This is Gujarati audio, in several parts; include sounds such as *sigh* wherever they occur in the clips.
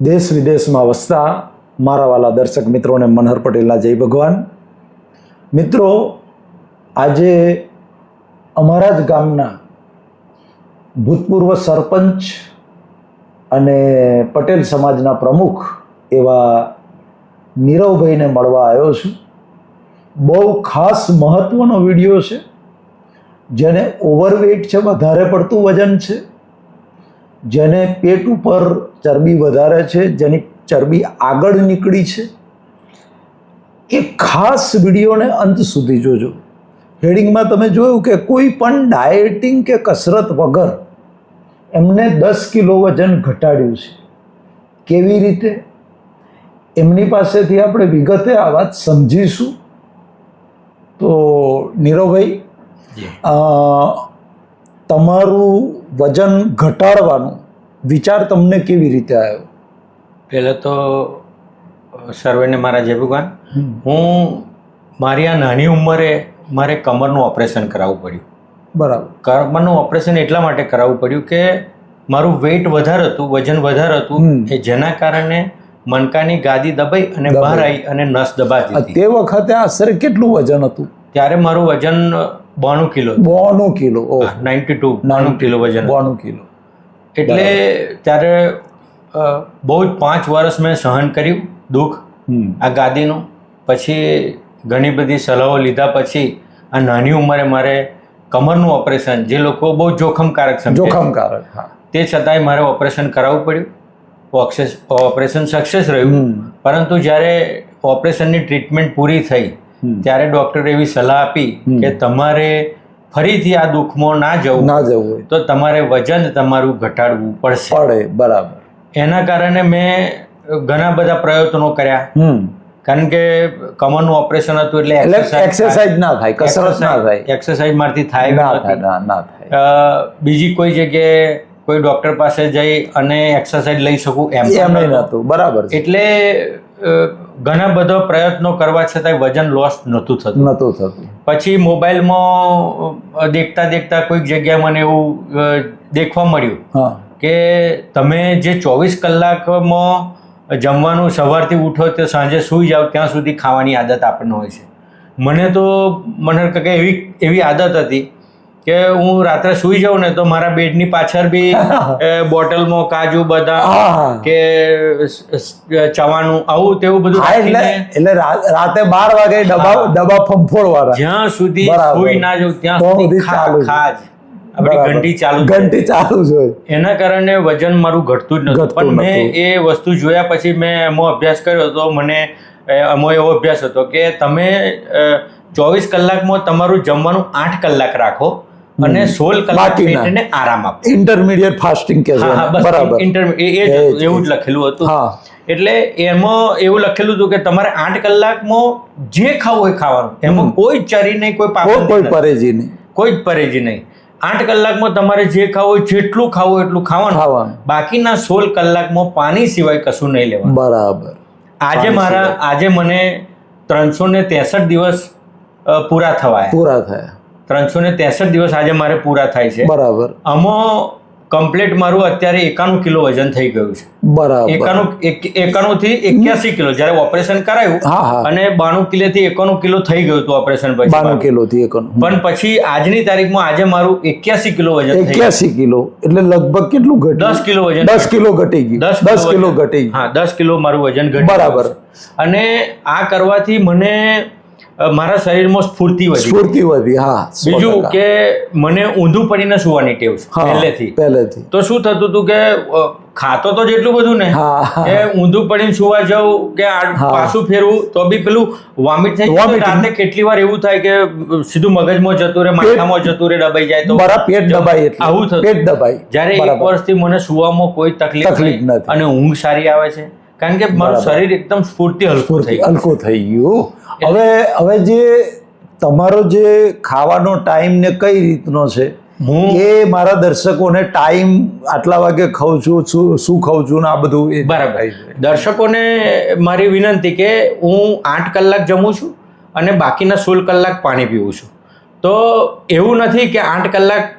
દેશ વિદેશમાં વસતા મારા વાલા દર્શક મિત્રોને મનહર પટેલના જય ભગવાન. મિત્રો, આજે અમારા જ ગામના ભૂતપૂર્વ સરપંચ અને પટેલ સમાજના પ્રમુખ એવા નીરવભાઈને મળવા આવ્યો છું. બહુ ખાસ મહત્ત્વનો વીડિયો છે, જેને ઓવરવેઇટ છે, વધારે પડતું વજન છે. જેને પેટ ઉપર ચરબી વધારે છે જેની ચરબી આગળ નીકળી છે. એ ખાસ વિડીયોને અંત સુધી જોજો. હેડિંગમાં તમે જોયું કે કોઈ પણ ડાયટિંગ કે કસરત વગર એમને દસ કિલો વજન ઘટાડ્યું છે. કેવી રીતે? એમની પાસેથી આપણે વિગતે આ વાત સમજીશું. તો નીરવભાઈ તમારું વજન ઘટાડવાનો વિચાર તમને કેવી રીતે આવ્યો? પહેલાં તો સર્વેને મારા જય ભગવાન હું મારી આ નાની ઉંમરે મારે કમરનું ઓપરેશન કરાવવું પડ્યું. બરાબર. કમરનું ઓપરેશન એટલા માટે કરાવવું પડ્યું કે મારું વેઇટ વધારે હતું વજન વધારે હતું. એ જેના કારણે મનકાની ગાદી દબાઈ અને બહાર આવી અને નસ દબાતી તે વખતે આશરે કેટલું વજન હતું? ત્યારે મારું વજન બાણું કિલો. બોનું કિલો ઓ નાઇન્ટી ટુ બાણું કિલો વજન. બોણું બોનું કિલો. એટલે ત્યારે બહુ જ પાંચ વર્ષ મેં સહન કર્યું દુઃખ આ ગાદીનું. પછી ઘણી બધી સલાહો લીધા પછી આ નાની ઉંમરે મારે કમરનું ઓપરેશન જે લોકો બહુ જોખમકારક સમજે જોખમકારક તે છતાંય મારે ઓપરેશન કરાવવું પડ્યું. ઓક્સેસ ઓપરેશન સક્સેસ રહ્યું. પરંતુ જ્યારે ઓપરેશનની ટ્રીટમેન્ટ પૂરી થઈ. ત્યારે ડૉક્ટરે એવી સલાહ આપી કે તમારે ફરીથી આ દુઃખમાં ના જવું. ના જવું તો તમારે વજન તમારું ઘટાડવું પડશે. પડે બરાબર. એના કારણે મેં ઘણા બધા પ્રયત્નો કર્યા. હમ. કારણ કે કમરનું ઓપરેશન હતું એટલે એક્સરસાઇઝ ના થાય કસરત ના થાય. એક્સરસાઇઝ મારથી થાય ના થાય ના ના થાય. બીજી કોઈ જગ્યાએ કોઈ ડોક્ટર પાસે જઈ અને એક્સરસાઇઝ લઈ શકું એમ. એમ નહોતું. નહોતું બરાબર એટલે ઘણા બધા પ્રયત્નો કરવા છતાંય વજન લોસ નહોતું થતું. નહોતું થતું. પછી મોબાઈલમાં દેખતા દેખતા કોઈક જગ્યાએ મને એવું દેખવા મળ્યું હા. કે તમે જે ચોવીસ કલાકમાં જમવાનું સવારથી ઉઠો તો સાંજે સૂઈ જાઓ ત્યાં સુધી ખાવાની આદત આપણને હોય છે. મને તો મને કે એવી એવી આદત હતી કે હું રાત્રે સુઈ જાઉં ને તો મારા બેડની પાછળ બી *laughs* બોટલમાં કાજુ બદામ કે ચવાનું આવું તેવું બધું એટલે એટલે રાતે બાર વાગે ડબ્બા. ડબ્બા ફંફોડ વાળા. જ્યાં સુધી સુઈ ના જાઉં ત્યાં સુધી સુધી ખા ચાલુ જ. ખા જ. આપણી ઘંટી ચાલુ ઘંટી ચાલુ જ હોય. એના કારણે વજન મારું ઘટતું જ નતું પણ મેં એ વસ્તુ જોયા પછી મેં એમો અભ્યાસ કર્યો હતો મને એમો એવો અભ્યાસ હતો કે તમે ચોવીસ કલાકમાં તમારું જમવાનું આઠ કલાક રાખો. અને સોળ કલાક પેટને આરામ આપો. ઇન્ટરમીડિયેટ ફાસ્ટિંગ કે બરાબર. જ, એવું જ લખેલું હતું. હા. એટલે એમાં એવું લખેલું હતું કે તમારે આઠ કલાકમાં જે ખાવું હોય ખાવાનું. એમાં કોઈ ચરી નહીં કોઈ કોઈ કોઈ પરેજી નહીં. કોઈ જ પરેજી નહીં. આઠ કલાકમાં તમારે જે ખાવું હોય જેટલું ખાવું એટલું ખાવાનું. ખાવાનું. બાકીના સોળ કલાકમાં પાણી સિવાય કશું નહીં લેવાનું. બરાબર. આજે મારા આજે મને ત્રણસો ને ત્રેસઠ દિવસ પૂરા થવાય. પૂરા થયા. ત્રણસો ને ત્રેસઠ દિવસ આજે મારે પૂરા થાય છે. બરાબર. આમાં કમ્પ્લીટ મારું અત્યારે એકાણું કિલો વજન થઈ ગયું છે. બરાબર. એકાણું એક- એકાણું થી એક્યાસી કિલો જ્યારે ઓપરેશન કરાયું અને બાણું કિલો થી એકાણું કિલો થઈ ગયું હતું ઓપરેશન પછી બાણું. કિલો થી એકનું પણ પછી આજની તારીખમાં આજે મારું એક્યાસી કિલો વજન એક્યાસી કિલો એટલે લગભગ કેટલું ઘટ્યું? દસ કિલો વજન દસ કિલો ઘટી ગયું. દસ દસ કિલો ઘટી ગયું. હા દસ કિલો મારું વજન ઘટી બરાબર. અને આ કરવાથી મને મારા શરીરમાં સ્ફૂર્તિ વધી. સ્ફૂર્તિ વધી હા બીજું કે મને ઊંધું પડીને સુવાની ટેવ છે પહેલેથી. પહેલેથી. તો શું થતું હતું કે ખાતો તો જેટલું બધું ને. કે ઊંધું પડીને સુવા જાઉં કે પાછું ફેરવું તો બી પેલું વોમિટ થઈ રાતે કેટલી વાર એવું થાય કે સીધું મગજમાં જતું રહે માથામાં જતું રહે દબાઈ જાય તો મારા પેટ દબાઈ એટલે. આવું થતું. પેટ દબાઈ જ્યારે એક વર્ષથી મને સુવામાં કોઈ તકલીફ તકલીફ નથી. અને ઊંઘ સારી આવે છે કારણ કે મારું શરીર એકદમ સ્ફૂર્તિ હલકું થઈ હલકું થઈ ગયું. હવે હવે જે તમારો જે ખાવાનો ટાઈમ ને કઈ રીતનો છે હું એ મારા દર્શકોને ટાઈમ આટલા વાગે ખાઉં છું શું શું ખાઉં છું ને આ બધું એ બરાબર. દર્શકોને મારી વિનંતી કે હું આઠ કલાક જમું છું અને બાકીના સોળ કલાક પાણી પીવું છું. તો એવું નથી કે આઠ કલાક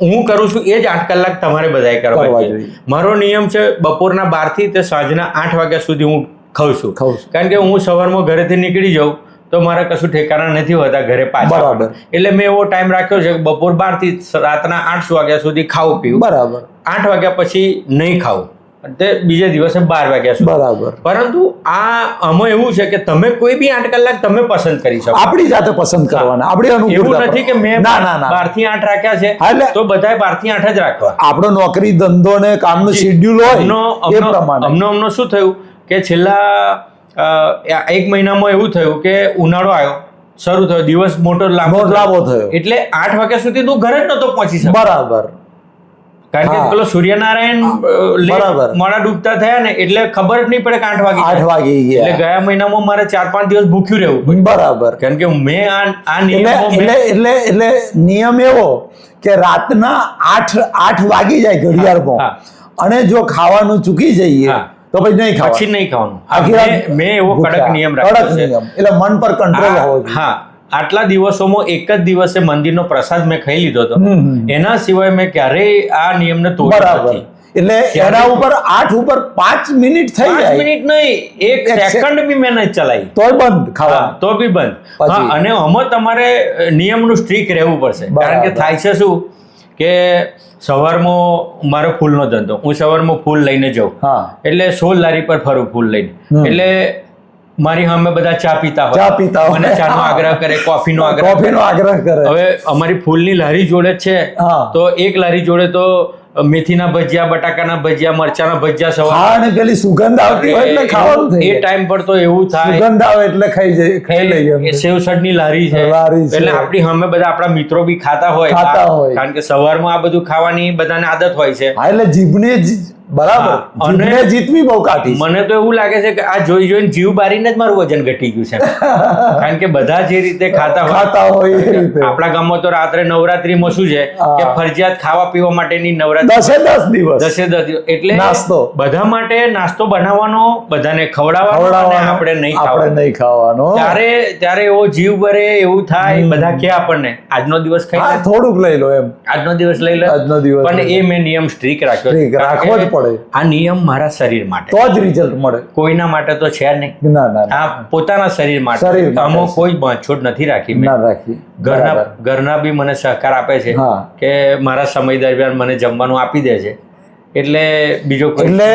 હું કરું છું એ જ આઠ કલાક તમારે બધાએ કરવા જોઈએ. મારો નિયમ છે બપોરના બારથી તે સાંજના આઠ વાગ્યા સુધી હું ખાઉં છું. ખાઉં છું. કારણ કે હું સવારમાં ઘરેથી નીકળી જાઉં તો મારા કશું ઠેકાણા નથી હોતા ઘરે પાછા. એટલે મેં એવો ટાઈમ રાખ્યો છે કે બપોર બારથી રાતના આઠ વાગ્યા સુધી ખાવું પીવું બરાબર. આઠ વાગ્યા પછી નહીં ખાવું તે બીજા દિવસે બાર વાગ્યા સુધી. બરાબર. પરંતુ આ આમાં એવું છે કે તમે કોઈ બી આઠ કલાક તમે પસંદ કરી શકો. આપણી જાતે પસંદ કરવાના. આપણી એવું નથી કે મેં ના ના ના. બારથી આઠ રાખ્યા છે તો બધા બારથી આઠ જ રાખવા. આપણો નોકરી ધંધો ને કામનું શેડ્યુલ હોય એ પ્રમાણે. અમનો અમનો શું થયું? કે છેલ્લા એક મહિનામાં એવું થયું કે ઉનાળો આવ્યો શરૂ થયો દિવસ મોટો લાંબો લાંબો થયો. એટલે આઠ વાગ્યા સુધી તું ઘરે જ નતો પહોંચી શકતો બરાબર કારણ કે. પેલો સૂર્યનારાયણ બરાબર. મોડા ડૂબતા થયા ને એટલે ખબર જ નહીં પડે કે આઠ વાગે આઠ વાગે એટલે ગયા ગયા મહિનામાં મારે ચાર પાંચ દિવસ ભૂખ્યું રહેવું બરાબર કારણ કે મેં આ આ એટલે એટલે એટલે એટલે નિયમ એવો કે રાતના આઠ આઠ વાગી જાય ઘડિયાળ. અને જો ખાવાનું ચૂકી જઈએ. તો પછી નહીં પછી નહીં ખાવાનું. મેં- એવો કડક નિયમ રાખ્યો છે. એટલે મન પર કંટ્રોલ હોવો જોઈએ. હા આટલા દિવસોમાં એક જ દિવસે મંદિરનો પ્રસાદ મેં ખાઈ લીધો હતો. હમ, હમ. એના સિવાય મેં ક્યારેય આ નિયમને તોડ્યો નથી. એટલે એના ઉપર આઠ ઉપર પાંચ મિનિટ થઈ જાય. મિનિટ નહીં એક સેકન્ડ બી મેં નહીં ચલાવી. તોય બંધ ખાવા તો બી બંધ. અને આમાં તમારે નિયમનું સ્ટ્રીક રહેવું પડશે. કારણ કે થાય છે શું? કે સવારમાં મારો ફૂલનો ધંધો. હું સવારમાં ફૂલ લઈને જાઉં. એટલે સોળ લારી પર ફરું ફૂલ લઈને. એટલે મારી સામે બધા ચા પીતા હોય. ચા પીતા. મને ચાનો આગ્રહ કરે કોફીનો આગ્રહ કરે. કોફીનો આગ્રહ કરે. હવે અમારી ફૂલની લારી જોડે છે. તો એક લારી જોડે તો મેથીના ભજીયા બટાકાના ભજીયા મરચાના ભજીયા સવાર. અને પેલી સુગંધ આવતી હોય એટલે ખાવાનું થઈ એ ટાઈમ પર તો એવું થાય. સુગંધ આવે એટલે ખાઈ જાય ખાઈ લઈએ અમે. એ સેવસડની લારી છે. લારી એટલે આપણી સામે બધા આપણા મિત્રો બી ખાતા હોય. ખાતા હોય. કારણ કે સવારમાં આ બધું ખાવાની બધાને આદત હોય છે. હા એટલે જીભને બરાબર. અને- જીતવી બહુ કાઠી મને તો એવું લાગે છે કે આ જોઈ જોઈને જીવ બારીને જ મારું વજન ઘટી ગયું છે. *laughs* કારણ કે બધા જે રીતે ખાતા ખાતા હોય આપણા ગામમાં તો રાત્રે નવરાત્રીમાં શું છે. કે ફરજિયાત ખાવા પીવા માટેની નવરાત્રી. દસે દસ દિવસ. દસે દસ દિવસ. એટલે નાસ્તો. બધા માટે નાસ્તો બનાવવાનો બધાને ખવડાવવાનો આપણે નહીં આપણે નહીં ખાવાનો. ત્યારે ત્યારે એવો જીવ ભરે એવું થાય બધા કે આપણને આજનો દિવસ ખાઈ લે. થોડુંક લઈ લો એમ. આજનો દિવસ લઈ લે. આજનો દિવસ પણ એ મેં નિયમ સ્ટ્રીક રાખ્યો રાખવો જ પડે. આ નિયમ મારા શરીર માટે. તો જ રિઝલ્ટ મળે. કોઈના માટે તો છે નહીં. ના ના. આ પોતાના શરીર માટે. આમાં કોઈ બાંધછોડ નથી રાખી ના રાખી. ઘરના ઘરના બી મને સહકાર આપે છે કે મારા સમય દરમિયાન મને જમવાનું આપી દે છે. એટલે બીજો એટલે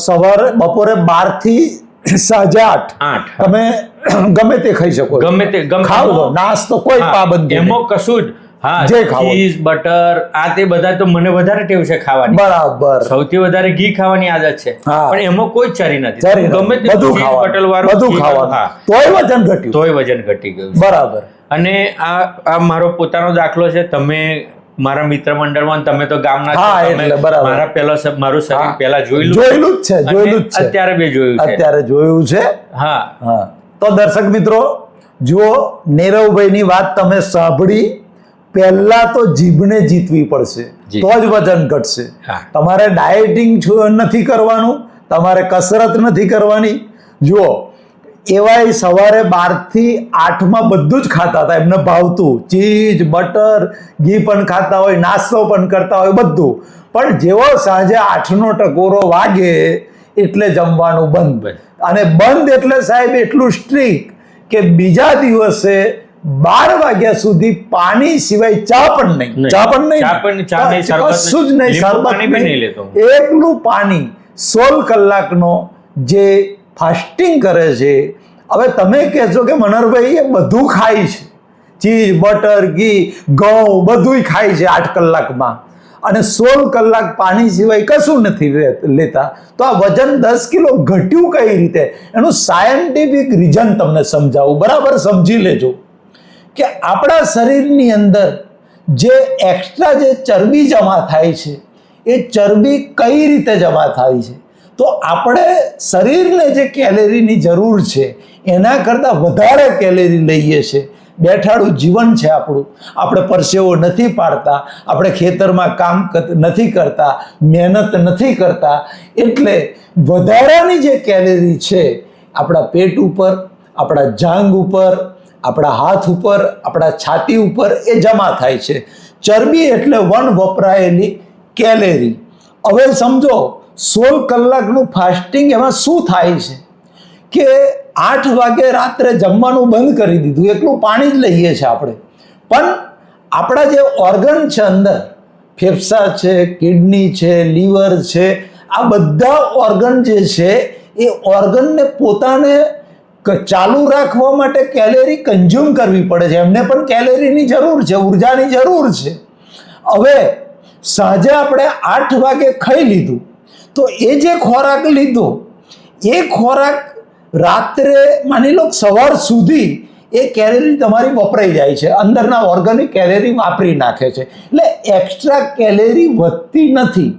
સવારે બપોરે બારથી સાંજે આઠ. આઠ. તમે ગમે તે ખાઈ શકો ગમે તે ખાવ નાસ્તો કોઈ પાબંદી એમાં કશું જ હા જે ચીઝ બટર આ તે બધા તો મને વધારે ટેવ છે ખાવાની. બરાબર. સૌથી વધારે ઘી ખાવાની આદત છે. પણ એમાં કોઈ ચરી નથી. ગમે તે બધું બટર વાળું બધું ખાવાનું. તોય વજન ઘટ્યું. તોય વજન ઘટી ગયું બરાબર. અને આ આ મારો પોતાનો દાખલો છે. તમે મારા મિત્ર મંડળમાં તમે તો ગામના. મારા પેલા મારું શરીર પેલા જોયેલું જોયેલું જ છે જોયેલું જ છે. અત્યારે બે જોયું છે. અત્યારે જોયું છે. હા. હા. તો દર્શક મિત્રો જુઓ નીરવભાઈની વાત તમે સાંભળી. પહેલા તો જીભને જીતવી પડશે. તો જ વજન ઘટશે. તમારે ડાયટિંગ નથી કરવાનું તમારે કસરત નથી કરવાની. જુઓ એવાય સવારે બારથી આઠમાં બધું જ ખાતા હતા એમને ભાવતું. ચીઝ બટર ઘી પણ ખાતા હોય નાસ્તો પણ કરતા હોય બધું. પણ જેવો સાંજે આઠનો ટકોરો વાગે એટલે જમવાનું બંધ. બંધ. અને બંધ એટલે સાહેબ એટલું સ્ટ્રીક કે બીજા દિવસે બાર વાગ્યા સુધી પાણી સિવાય ચા પણ નહીં. ચા પણ નહીં. ચા પણ- કશું જ નહીં શરબત નહીં. એકલું પાણી સોળ કલાકનો જે ફાસ્ટિંગ કરે છે હવે તમે કહેશો કે મનોહરભાઈ એ બધું ખાય છે. ચીઝ બટર ઘી ઘઉં બધુંય ખાય છે આઠ કલાકમાં. અને સોળ કલાક પાણી સિવાય કશું નથી લેતા. તો આ વજન દસ કિલો ઘટ્યું કઈ રીતે? એનું સાયન્ટિફિક રીઝન તમને સમજાવું. બરાબર સમજી લેજો. કે આપણા શરીરની અંદર જે એક્સ્ટ્રા જે ચરબી જમા થાય છે, એ ચરબી કઈ રીતે જમા થાય છે? તો આપણે શરીરને જે કેલેરીની જરૂર છે, એના કરતાં વધારે કેલેરી લઈએ છીએ. બેઠાડું જીવન છે આપણું. આપણે પરસેવો નથી પાડતા, આપણે ખેતરમાં કામ નથી કરતા, મહેનત નથી કરતા. એટલે વધારાની જે કેલેરી છે, આપણા પેટ ઉપર, આપણા જાંગ ઉપર આપણા હાથ ઉપર, આપણા છાતી ઉપર એ જમા થાય છે. ચરબી એટલે વન વપરાયેલી કેલેરી. હવે સમજો, સોળ કલાકનું ફાસ્ટિંગ એમાં શું થાય છે? કે આઠ વાગે રાત્રે જમવાનું બંધ કરી દીધું, એકલું પાણી જ લઈએ છીએ આપણે. પણ આપણા જે ઓર્ગન છે અંદર, ફેફસા છે, કિડની છે, લીવર છે, આ બધા ઓર્ગન જે છે, એ ઓર્ગનને પોતાને ચાલુ રાખવા માટે કેલેરી કન્ઝ્યુમ કરવી પડે છે. એમને પણ કેલેરીની જરૂર છે, ઉર્જાની જરૂર છે. હવે, સાંજે આપણે આઠ વાગે ખાઈ લીધું, તો એ જે ખોરાક લીધો, એ ખોરાક રાત્રે માની લો સવાર સુધી એ કેલેરી તમારી વપરાઈ જાય છે. અંદરના ઓર્ગનિક કેલેરી વાપરી નાખે છે. એટલે એક્સ્ટ્રા કેલેરી વધતી નથી.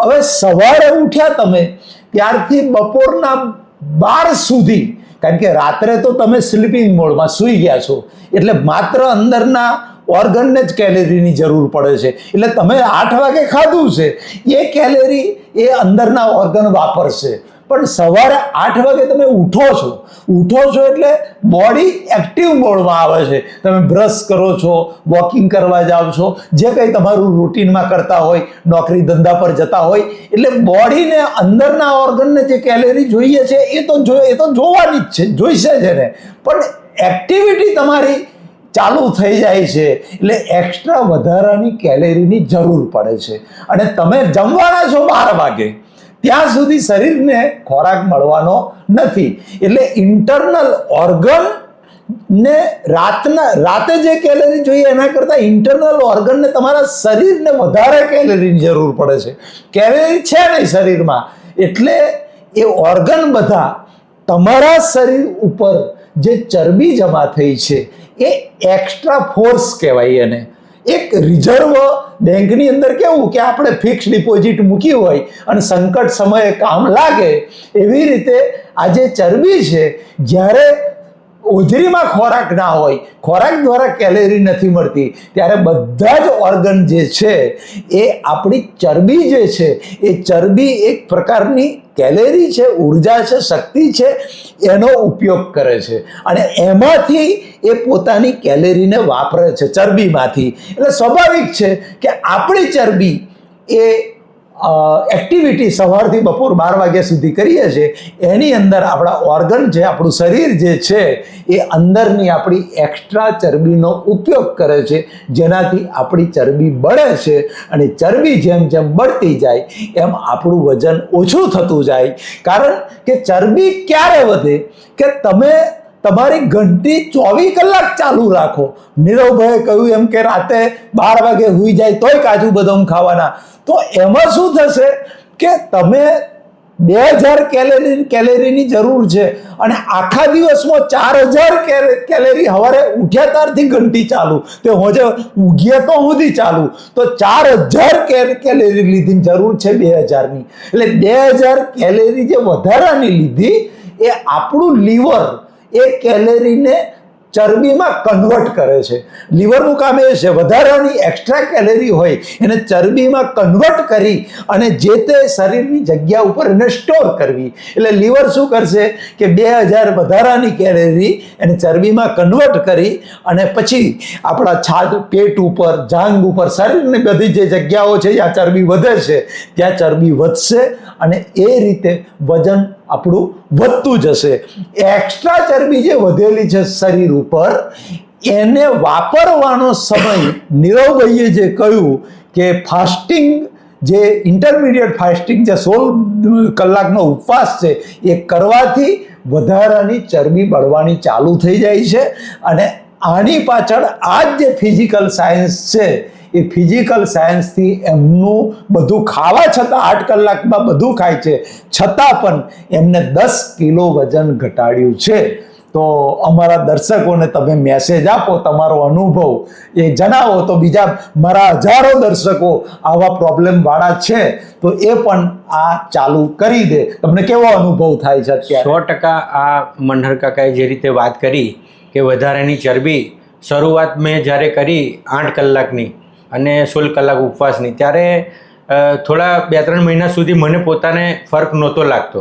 હવે સવારે ઉઠ્યા તમે, ત્યારથી બપોરના બાર સુધી કારણ કે રાત્રે તો તમે સ્લીપિંગ મોડમાં સૂઈ ગયા છો. એટલે માત્ર અંદરના ઓર્ગનને જ કેલેરીની જરૂર પડે છે. એટલે તમે આઠ વાગે ખાધું છે. એ કેલેરી એ અંદરના ઓર્ગન વાપરશે. પણ સવારે આઠ વાગે તમે ઉઠો છો. ઉઠો છો એટલે બોડી એક્ટિવ મોડમાં આવે છે. તમે બ્રશ કરો છો વોકિંગ કરવા જાઓ છો, જે કંઈ તમારું રૂટીનમાં કરતા હોય, નોકરી ધંધા પર જતા હોય, એટલે બોડીને અંદરના ઓર્ગનને જે કેલેરી જોઈએ છે, એ તો જો, એ તો જોવાની જ છે, જોઈશે જ એને. પણ એક્ટિવિટી તમારી ચાલુ થઈ જાય છે, એટલે એક્સ્ટ્રા વધારાની કેલેરીની જરૂર પડે છે. અને તમે જમવાના છો બાર વાગે. ત્યાં સુધી શરીરને ખોરાક મળવાનો નથી. એટલે ઇન્ટરનલ ઓર્ગન ને રાતના, રાતે જે કેલેરી જોઈએ એના કરતાં ઇન્ટરનલ ઓર્ગનને તમારા શરીરને વધારે કેલેરીની જરૂર પડે છે. કેલેરી છે નહીં શરીરમાં. એટલે એ ઓર્ગન બધા તમારા શરીર ઉપર જે ચરબી જમા થઈ છે, એ એક્સ્ટ્રા ફોર્સ કહેવાય એને. એક રિઝર્વ બેંકની અંદર કેવું કે આપણે ફિક્સ ડિપોઝિટ મૂકી હોય અને સંકટ સમયે કામ લાગે, એવી રીતે આ જે ચરબી છે, જ્યારે ઓજરીમાં ખોરાક ના હોય, ખોરાક દ્વારા કેલેરી નથી મળતી, ત્યારે બધા જ ઓર્ગન જે છે, એ આપણી ચરબી જે છે, એ ચરબી એક પ્રકારની કેલેરી છે, ઊર્જા છે, શક્તિ છે, એનો ઉપયોગ કરે છે. અને એમાંથી એ પોતાની કેલેરીને વાપરે છે ચરબીમાંથી. એટલે સ્વાભાવિક છે કે આપણી ચરબી એ એક્ટિવિટી સવારથી બપોર બાર વાગ્યા સુધી કરીએ છીએ, એની અંદર આપણા ઓર્ગન છે આપણું શરીર જે છે, એ અંદરની આપણી એક્સ્ટ્રા ચરબીનો ઉપયોગ કરે છે, જેનાથી આપણી ચરબી બળે છે અને ચરબી જેમ જેમ બળતી જાય, એમ આપણું વજન ઓછું થતું જાય. કારણ કે ચરબી ક્યારે વધે? કે તમે તમારી ઘંટી ચોવીસ કલાક ચાલુ રાખો. નીરવભાઈએ કહ્યું એમ કે રાતે બાર વાગે હુઈ જાય તોય કાજુ બદામ ખાવાના. તો એમાં શું થશે કે તમે બે હજાર કેલેરી કેલેરીની જરૂર છે અને આખા દિવસમાં ચાર હજાર કેલેરી સવારે ઉઠ્યા ત્યારથી ઘંટી ચાલુ. તે હોજે ઊંઘ્યા તો સુધી ચાલુ. તો ચાર હજાર કેલેરી લીધીની જરૂર છે બે હજારની. એટલે બે હજાર કેલેરી જે વધારાની લીધી એ આપણું લીવર એ કેલેરીને ચરબીમાં કન્વર્ટ કરે છે. લીવરનું કામ એ છે વધારાની એક્સ્ટ્રા કેલેરી હોય, એને ચરબીમાં કન્વર્ટ કરી અને જે તે શરીરની જગ્યા ઉપર એને સ્ટોર કરવી. એટલે લીવર શું કરશે કે બે હજાર વધારાની કેલેરી એને ચરબીમાં કન્વર્ટ કરી અને પછી આપણા છાત પેટ ઉપર, જાંગ ઉપર, શરીરની બધી જે જગ્યાઓ છે, જ્યાં ચરબી વધે છે, ત્યાં ચરબી વધશે અને એ રીતે વજન આપણું વધતું જશે. એક્સ્ટ્રા ચરબી જે વધેલી છે શરીર ઉપર, એને વાપરવાનો સમય નીરવભાઈએ જે કહ્યું કે ફાસ્ટિંગ જે ઇન્ટરમીડિયેટ ફાસ્ટિંગ જે સોળ કલાકનો ઉપવાસ છે, એ કરવાથી વધારાની ચરબી બળવાની ચાલુ થઈ જાય છે અને આની પાછળ આ જે ફિઝિકલ સાયન્સ છે, એ ફિઝિકલ સાયન્સથી એમનું બધું ખાવા છતાં આઠ કલાકમાં બધું ખાય છે. છતાં પણ એમને દસ કિલો વજન ઘટાડ્યું છે. તો અમારા દર્શકોને તમે મેસેજ આપો તમારો અનુભવ. એ જણાવો તો બીજા મારા હજારો દર્શકો આવા પ્રોબ્લેમવાળા છે. તો એ પણ આ ચાલુ કરી દે. તમને કેવો અનુભવ થાય છે સો ટકા આ મનહર કાકાએ જે રીતે વાત કરી કે વધારાની ચરબી શરૂઆત મેં જ્યારે કરી આઠ કલાકની અને સોળ કલાક ઉપવાસની, ત્યારે થોડા બે ત્રણ મહિના સુધી મને પોતાને ફરક નહોતો લાગતો.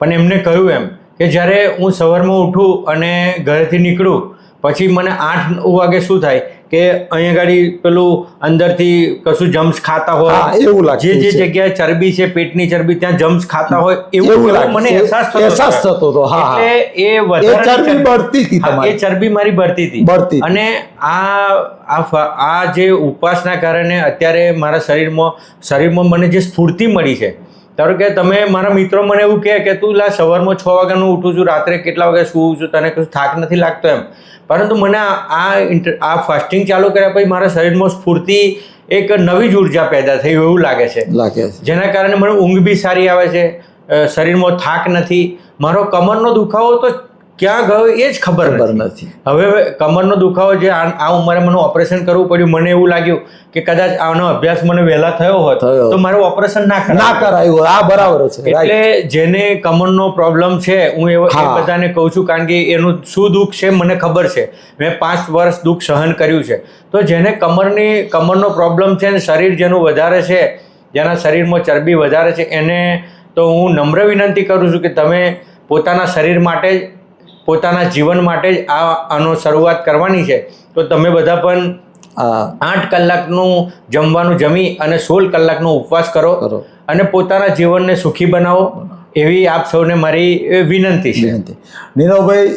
પણ એમને કહ્યું એમ કે જ્યારે હું સવારમાં ઉઠું અને ઘરેથી નીકળું, પછી મને આઠ, નવ વાગે શું થાય? કે અહીંયા ગાડી પેલું અંદરથી કશું જમ્સ ખાતા હોય હા, એવું લાગે જે જે જગ્યાએ ચરબી છે પેટની ચરબી ત્યાં જમ્સ ખાતા હોય એવું લાગે. મને અહેસાસ થતો અહેસાસ થતો હતો, હા. એટલે એ વધારે ચરબી બળતી હતી તમારી એ ચરબી મારી બળતી હતી. બળતી અને આ આ આ જે ઉપવાસના કારણે અત્યારે મારા શરીરમાં શરીરમાં મને જે સ્ફૂર્તિ મળી છે ધારો કે તમે મારા મિત્રો મને એવું કહે કે તું લા સવારમાં છ વાગ્યાનું ઉઠું છું રાત્રે કેટલા વાગે સૂવું છું તને કશું થાક નથી લાગતો એમ. પરંતુ મને આ આ ફાસ્ટિંગ ચાલુ કર્યા પછી મારા શરીરમાં સ્ફૂર્તિ એક નવી જ ઊર્જા પેદા થઈ એવું લાગે છે. લાગે છે. જેના કારણે મને ઊંઘ બી સારી આવે છે શરીરમાં થાક નથી. મારો કમરનો દુખાવો તો ક્યાં ગયો એ જ ખબર નથી. હવે કમરનો દુખાવો જે આ ઉંમરે મને ઓપરેશન કરવું પડ્યું મને એવું લાગ્યું કે કદાચ આનો અભ્યાસ મને વહેલા થયો હોત. તો મારે ઓપરેશન ના ના કરાયું કરાયું આ બરાબર છે એટલે જેને કમરનો પ્રોબ્લેમ છે હું એ બધાને કહું છું કારણ કે એનું શું દુઃખ છે મને ખબર છે. મેં પાંચ વર્ષ દુઃખ સહન કર્યું છે. તો જેને કમરની કમરનો પ્રોબ્લેમ છે ને શરીર જેનું વધારે છે જેના શરીરમાં ચરબી વધારે છે એને તો હું નમ્ર વિનંતી કરું છું કે તમે પોતાના શરીર માટે જ પોતાના જીવન માટે જ આ આનો શરૂઆત કરવાની છે. તો તમે બધા પણ આઠ કલાકનું જમવાનું જમી અને સોળ કલાકનો ઉપવાસ કરો. અને પોતાના જીવનને સુખી બનાવો એવી આપ સૌને મારી વિનંતી છે. નીરવભાઈ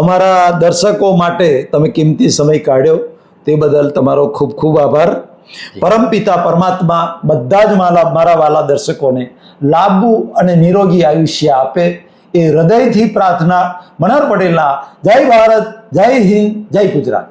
અમારા દર્શકો માટે તમે કિંમતી સમય કાઢ્યો. તે બદલ તમારો ખૂબ ખૂબ આભાર. પરમપિતા પરમાત્મા બધા જ મારા મારા વાલા દર્શકોને લાંબુ અને નિરોગી આયુષ્ય આપે. એ હૃદયથી પ્રાર્થના મનોહર પટેલના જય ભારત જય હિન્દ જય ગુજરાત.